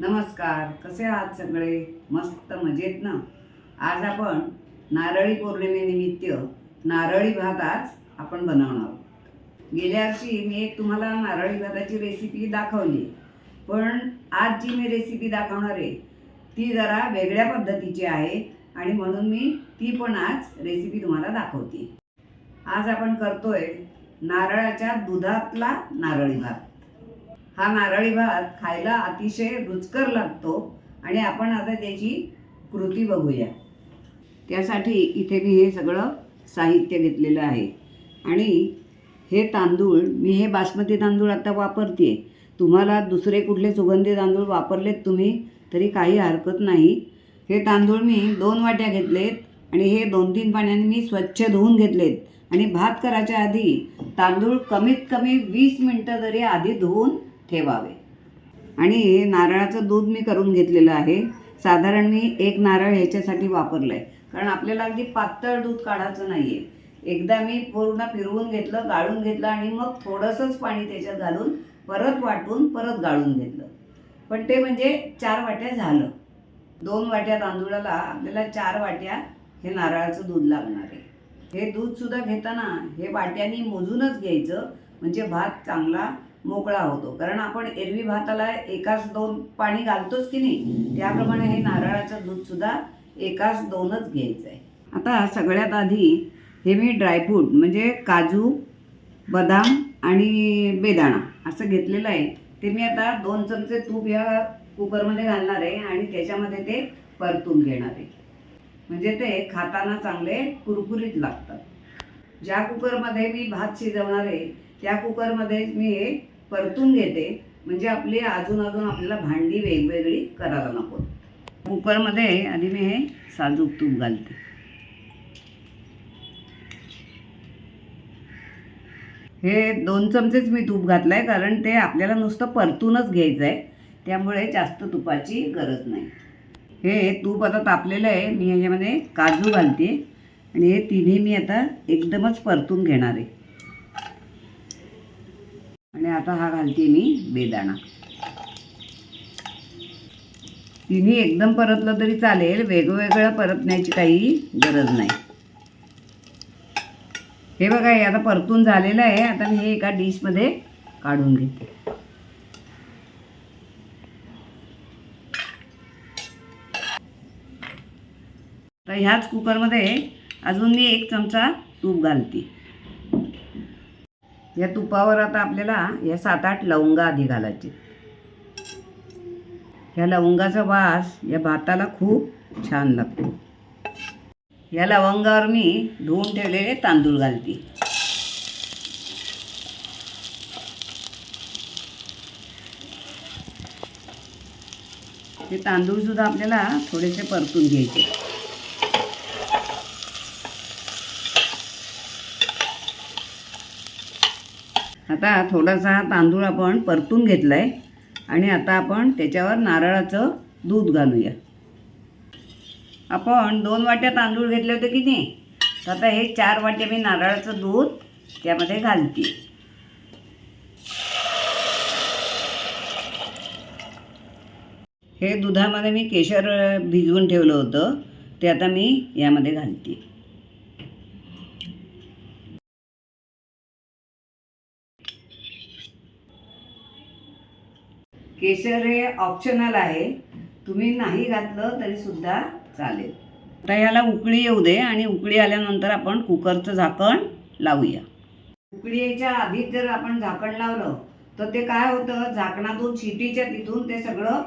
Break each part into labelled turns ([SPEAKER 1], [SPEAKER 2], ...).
[SPEAKER 1] नमस्कार कसे आहात सगळे? मस्त मजेत ना? आज आपण नारळी पौर्णिमेनिमित्त नारळी भात आज आपण बनवणार आहोत. गेल्या वर्षी मी एक तुम्हाला नारळी भाताची रेसिपी दाखवली. पण आज जी मी रेसिपी दाखवणार आहे ती जरा वेगळ्या पद्धतीची आहे आणि म्हणून मी ती पण आज रेसिपी तुम्हाला दाखवते. आज आपण करतोय नारळाच्या दुधातला नारळी भात. हा नारळी भात खायला अतिशय रुचकर लागतो आणि आपण आता त्याची कृती बघूया. त्यासाठी इथे मी हे सगळं साहित्य घेतलेलं आहे. आणि हे तांदूळ मी हे बासमती तांदूळ आता वापरते तुम्हाला दुसरे कुठले सुगंधी तांदूळ वापरलेत तुम्ही तरी काही हरकत नाही. हे तांदूळ मी दोन वाट्या घेतलेत आणि हे दोन तीन पाण्याने मी स्वच्छ धुवून घेतलेत. आणि भात करायच्या आधी तांदूळ कमीत कमी वीस मिनटं तरी आधी धुवून ठेवावे. आणि हे नारळाचं दूध मी करून घेतलेलं आहे. साधारण मी एक नारळ ह्याच्यासाठी वापरलं आहे कारण आपल्याला अगदी पातळ दूध काढायचं नाही आहे एकदा मी पूर्ण फिरवून घेतलं गाळून घेतलं आणि मग थोडंसंच पाणी त्याच्यात घालून परत वाटून परत गाळून घेतलं. पण ते म्हणजे चार वाट्या झालं. दोन वाट्या तांदूळाला आपल्याला चार वाट्या हे नारळाचं दूध लागणार आहे. हे दूधसुद्धा घेताना हे वाट्यानी मोजूनच घ्यायचं. म्हणजे भात चांगला मोकळा होतो. कारण आपण एरवी भाताला एकाच दोन पाणी घालतोच की नाही त्याप्रमाणे हे नारळाचं दूधसुद्धा एकाच दोनच घ्यायचं आहे आता सगळ्यात आधी हे मी ड्रायफ्रूट म्हणजे काजू बदाम आणि बेदाणा असं घेतलेलं आहे. ते मी आता दोन चमचे तूप या कुकरमध्ये घालणार आहे आणि त्याच्यामध्ये ते परतून घेणार आहे. म्हणजे ते खाताना चांगले कुरकुरीत लागतात. ज्या कुकरमध्ये मी भात शिजवणार आहे त्या कुकरमध्ये मी हे परतून घेते. म्हणजे आपली अजून अजून आपल्याला भांडी वेगवेगळी करायला नको. कुकरमध्ये आधी मी हे साजूक तूप घालते. हे दोन चमचेच मी तूप घातलं आहे कारण ते आपल्याला नुसतं परतूनच घ्यायचं आहे त्यामुळे जास्त तुपाची गरज नाही. हे तूप आता तापलेलं आहे. मी ह्याच्यामध्ये काजू घालते. आणि हे तिन्ही मी आता एकदमच परतून घेणार आहे. आता हा घालते मी बेदाणा. तिन्ही एकदम परतलं तरी चालेल वेगवेगळं परतण्याची काही गरज नाही. हे बघा हे आता परतून झालेलं आहे. आता मी हे एका डिशमध्ये काढून घेते. तर ह्याच कुकरमध्ये अजून मी एक चमचा तूप घालते. या तुपावर आता आपल्याला या सात आठ लवंगा आधी घालायचे. ह्या लवंगाचा वास या भाताला खूप छान लागतो. या लवंगावर मी धुवून ठेवलेले तांदूळ घालते. हे तांदूळसुद्धा आपल्याला थोडेसे परतून घ्यायचे. आता थोडासा हा तांदूळ आपण परतून घेतला आहे आणि आता आपण त्याच्यावर नारळाचं दूध घालूया. आपण दोन वाट्या तांदूळ घेतले होते की नाही? तर आता हे चार वाट्या मी नारळाचं दूध त्यामध्ये घालते. हे दुधामध्ये मी केशर भिजवून ठेवलं होतं ते आता मी यामध्ये घालते. केशर हे ऑप्शनल आहे. तुम्ही नाही घातलं तरीसुद्धा चालेल. आता याला उकळी येऊ दे आणि उकळी आल्यानंतर आपण कुकरचं झाकण लावूया. उकळी यायच्या आधीच जर आपण झाकण लावलं तर ते काय होतं? झाकणातून शिटीच्या तिथून ते सगळं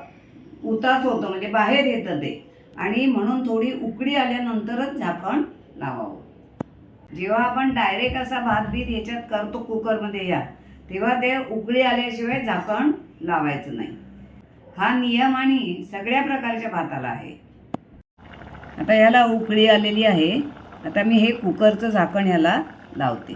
[SPEAKER 1] उतास होतं म्हणजे बाहेर येतं ते. आणि म्हणून थोडी उकळी आल्यानंतरच झाकण लावावं. जेव्हा आपण डायरेक्ट असा भात बीत याच्यात करतो कुकरमध्ये या तेव्हा ते उकळी आल्याशिवाय झाकण लावायचं नाही. हा नियम आणि सगळ्या प्रकारच्या भाताला आहे. आता ह्याला उकळी आलेली आहे. आता मी हे कुकरचं झाकण ह्याला लावते.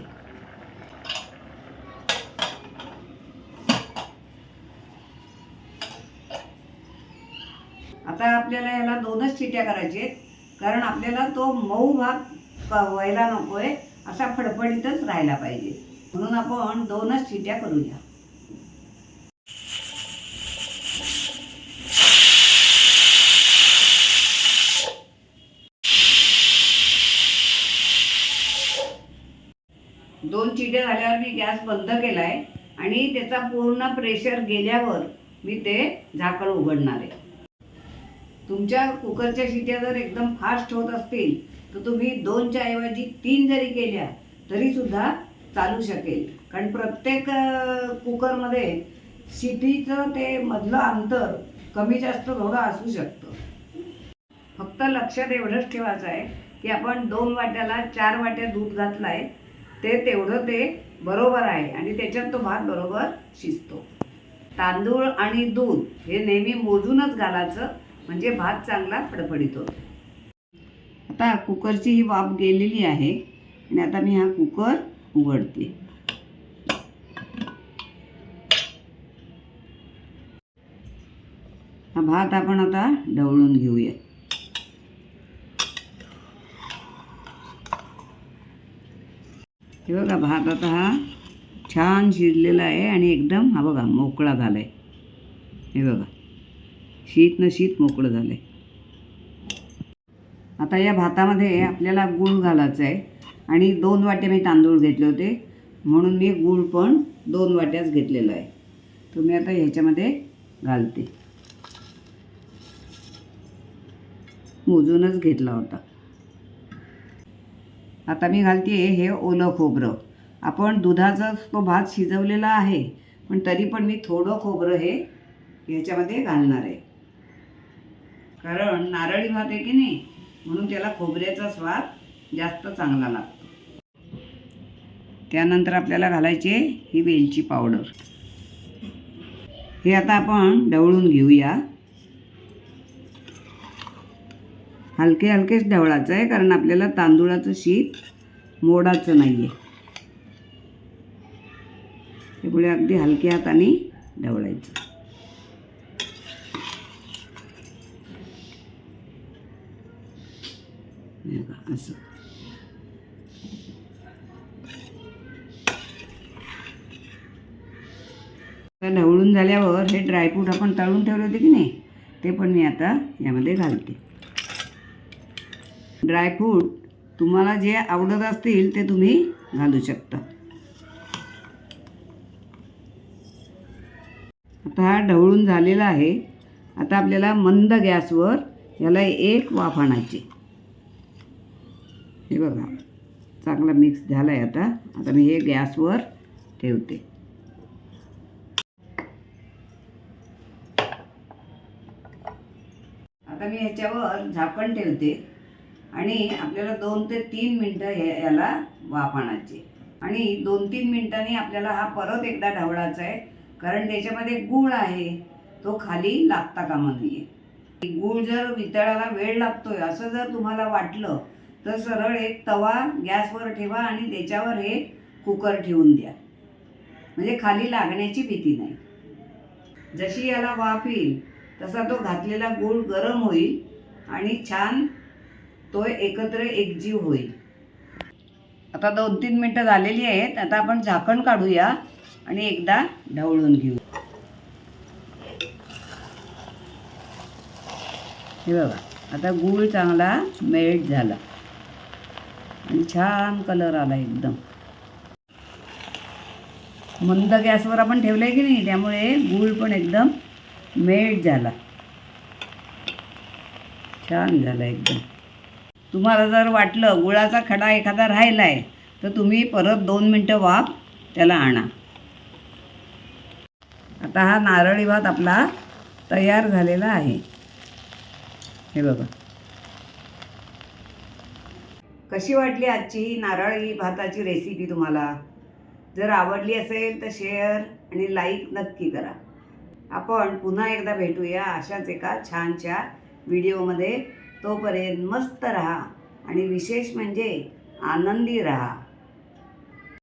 [SPEAKER 1] आता आपल्याला याला दोनच चिट्या करायच्या आहेत. कारण आपल्याला तो मऊ भात व्हायला व्हायला नकोय. असा फडफडीतच राहायला पाहिजे. म्हणून आपण दोनच चिट्या करूया. दोन चिटे झाल्यावर मी गॅस बंद केला आहे आणि त्याचा पूर्ण प्रेशर गेल्यावर मी ते झाकण उघडणार आहे. तुमच्या कुकरच्या शिट्या जर एकदम फास्ट होत असतील तर तुम्ही दोनच्या ऐवजी तीन जरी केल्या तरीसुद्धा चालू शकेल. कारण प्रत्येक कुकरमध्ये शिटीचं ते मधलं अंतर कमी जास्त थोडं असू शकतं. फक्त लक्षात एवढंच ठेवायचं आहे की आपण दोन वाट्याला चार वाट्या दूध घातलं आहे ते तेवढं ते बरोबर आहे आणि त्याच्यात तो भात बरोबर शिजतो. तांदूळ आणि दूध हे नेहमी मोजूनच घालायचं म्हणजे भात चांगला फडफडीत होतो. आता कुकरची ही वाफ गेलेली आहे आणि आता मी हा कुकर उघडते. हा भात आपण आता ढवळून घेऊया. हे बघा भात आता हा छान शिजलेला आहे आणि एकदम हा बघा मोकळा झाला आहे हे बघा शीत न शीत मोकळं झालं आहे आता या भातामध्ये आपल्याला गूळ घालायचं आहे आणि दोन वाटे मी तांदूळ घेतले होते म्हणून मी गूळ पण दोन वाट्याच घेतलेलं आहे. तुम्ही आता ह्याच्यामध्ये घालते. मोजूनच घेतला होता. आता मी घालते हे ओलं खोबरं. आपण दुधाचा तो भात शिजवलेला आहे पण तरी पण मी थोडं खोबरं हे ह्याच्यामध्ये घालणार आहे. कारण नारळी भात आहे की नाही म्हणून त्याला खोबऱ्याचा स्वाद जास्त चांगला लागतो. त्यानंतर आपल्याला घालायचे ही वेलची पावडर. हे आता आपण ढवळून घेऊया. हलके हलकेच ढवळायचं आहे कारण आपल्याला तांदूळाचं शीत मोडाचं नाही आहे त्यामुळे अगदी हलक्या हाताने ढवळायचं. असं. ढवळून झाल्यावर हे ड्रायफ्रूट आपण तळून ठेवले होते की नाही? ते पण मी आता यामध्ये घालते. ड्रायफ्रूट तुम्हाला जे आवडत असतील ते तुम्ही घालू शकता. आता हा ढवळून झालेला आहे. आता आपल्याला मंद गॅसवर याला एक वाफ आणायची हे बघा चांगला मिक्स झाला आहे आता. आता मी हे गॅसवर ठेवते. आता मी ह्याच्यावर झाकण ठेवते. आणि आपल्याला दोन ते तीन मिनटं हे याला वाफ आणायची आणि दोन तीन मिनटांनी आपल्याला हा परत एकदा ढवळायचा आहे कारण त्याच्यामध्ये गूळ आहे तो खाली लागता कामा नये. गूळ जर वितळायला वेळ लागतोय असं जर तुम्हाला वाटलं तर सरळ एक तवा गॅसवर ठेवा आणि त्याच्यावर हे कुकर ठेवून द्या. म्हणजे खाली लागण्याची भीती नाही. जशी याला वाफ येईल तसा तो घातलेला गूळ गरम होईल आणि छान तो एकत्र एकजीव होईल. आता दोन तीन मिनटं झालेली आहेत. आता आपण झाकण काढूया आणि एकदा ढवळून घेऊ. हे बघा आता गूळ चांगला मेल्ट झाला. आणि छान कलर आला एकदम. मंद गॅसवर आपण ठेवलं आहे की नाही त्यामुळे गूळ पण एकदम मेल्ट झाला. छान झाला एकदम. तुम्हाला जर वाटलं गुळाचा खडा एखादा राहिला आहे तर तुम्ही परत दोन मिनटं वाफ त्याला आणा. आता हा नारळी भात आपला तयार झालेला आहे. हे बघा. कशी वाटली आजची ही नारळी भाताची रेसिपी तुम्हाला? जर आवडली असेल तर शेअर आणि लाईक नक्की करा. आपण पुन्हा एकदा भेटूया अशाच एका छानशा व्हिडिओमध्ये तोपर्यंत मस्त राहा आणि विशेष म्हणजे आनंदी राहा.